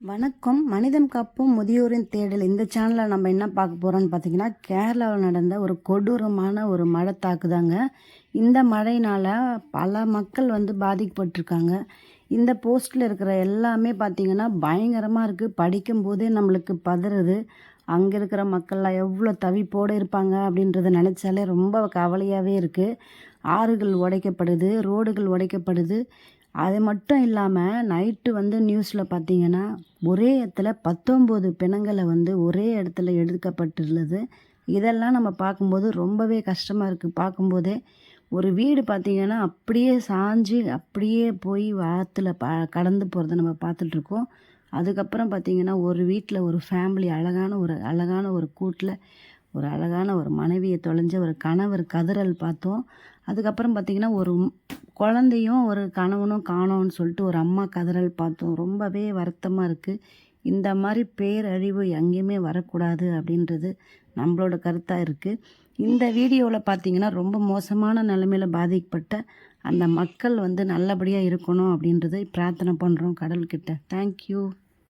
வணக்கம். மனிதம் காப்பும் முதியோரின் தேடல். இந்த சேனலில் நம்ம என்ன பார்க்க போகிறோம்னு பார்த்தீங்கன்னா கேரளாவில் நடந்த ஒரு கொடூரமான ஒரு மழை தாக்குதாங்க. இந்த மழையினால் பல மக்கள் வந்து பாதிக்கப்பட்டிருக்காங்க. இந்த போஸ்ட்டில் இருக்கிற எல்லாமே பார்த்தீங்கன்னா பயங்கரமாக இருக்குது படிக்கும்போதே நம்மளுக்கு பதறுது. அங்கே இருக்கிற மக்கள்லாம் எவ்வளோ தவிப்போடு இருப்பாங்க அப்படின்றத நினச்சாலே ரொம்ப கவலையாகவே இருக்குது ஆறுகள் உடைக்கப்படுது ரோடுகள் உடைக்கப்படுது. அது மட்டும் இல்லாமல் நைட்டு வந்து நியூஸில் பார்த்தீங்கன்னா ஒரே இடத்துல பத்தொம்போது பிணங்களை வந்து ஒரே இடத்துல எடுக்கப்பட்டுள்ளது. இதெல்லாம் நம்ம பார்க்கும்போது ரொம்பவே கஷ்டமாக இருக்குது பார்க்கும்போதே ஒரு வீடு பார்த்தீங்கன்னா அப்படியே சாஞ்சு அப்படியே போய் வாரத்தில் ப கடந்து போகிறத நம்ம பார்த்துட்ருக்கோம் அதுக்கப்புறம் பார்த்தீங்கன்னா ஒரு வீட்டில் ஒரு ஃபேமிலி அழகான ஒரு அழகான ஒரு கூட்டில் ஒரு அழகான ஒரு மனைவியை தொலைஞ்ச ஒரு கணவர் கதறல் பார்த்தோம். அதுக்கப்புறம் பார்த்திங்கன்னா ஒரு குழந்தையும் ஒரு கணவனும் காணோம்னு சொல்லிட்டு ஒரு அம்மா கதறல் பார்த்தோம். ரொம்பவே வருத்தமாக இருக்குது இந்த மாதிரி பேரழிவு எங்கேயுமே வரக்கூடாது அப்படின்றது நம்மளோட கருத்தாக இருக்குது இந்த வீடியோவில் பார்த்தீங்கன்னா ரொம்ப மோசமான நிலைமையில் பாதிக்கப்பட்ட அந்த மக்கள் வந்து நல்லபடியாக இருக்கணும் அப்படின்றதை பிரார்த்தனை பண்ணுறோம் கடல்கிட்ட தேங்க்யூ